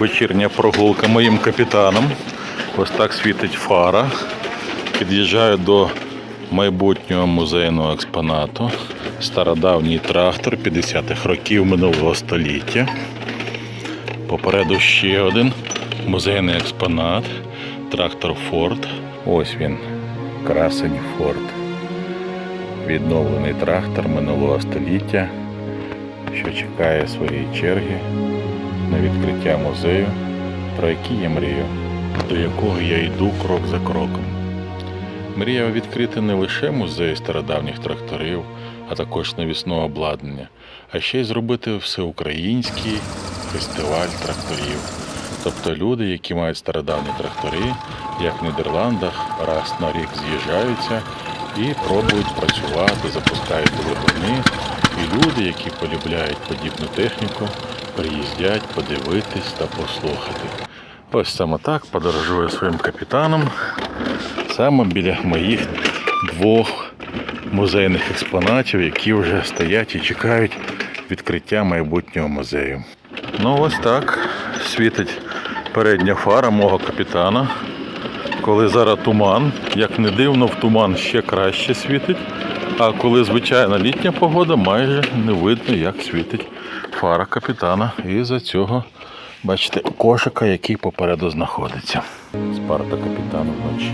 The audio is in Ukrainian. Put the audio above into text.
вечірня прогулка моїм капітаном. Ось так світить фара. Під'їжджаю до майбутнього музейного експонату. Стародавній трактор 50-х років минулого століття. Попереду ще один музейний експонат. Трактор Форд. Ось він. Красень Форд. Відновлений трактор минулого століття, що чекає своєї черги на відкриття музею, про який я мрію, до якого я йду крок за кроком. Мріяв відкрити не лише музей стародавніх тракторів, а також навісного обладнання, а ще й зробити всеукраїнський фестиваль тракторів. Тобто люди, які мають стародавні трактори, як в Нідерландах, раз на рік з'їжджаються і пробують працювати, запускають двигуни. І люди, які полюбляють подібну техніку, приїздять подивитись та послухати. Ось саме так подорожую своїм капітаном саме біля моїх двох музейних експонатів, які вже стоять і чекають відкриття майбутнього музею. Ну ось так світить передня фара мого капітана. Коли зараз туман, як не дивно, в туман ще краще світить. А коли звичайна літня погода, майже не видно, як світить фара капітана. І за цього, бачите, кошика, який попереду знаходиться. Спарта капітана вночі.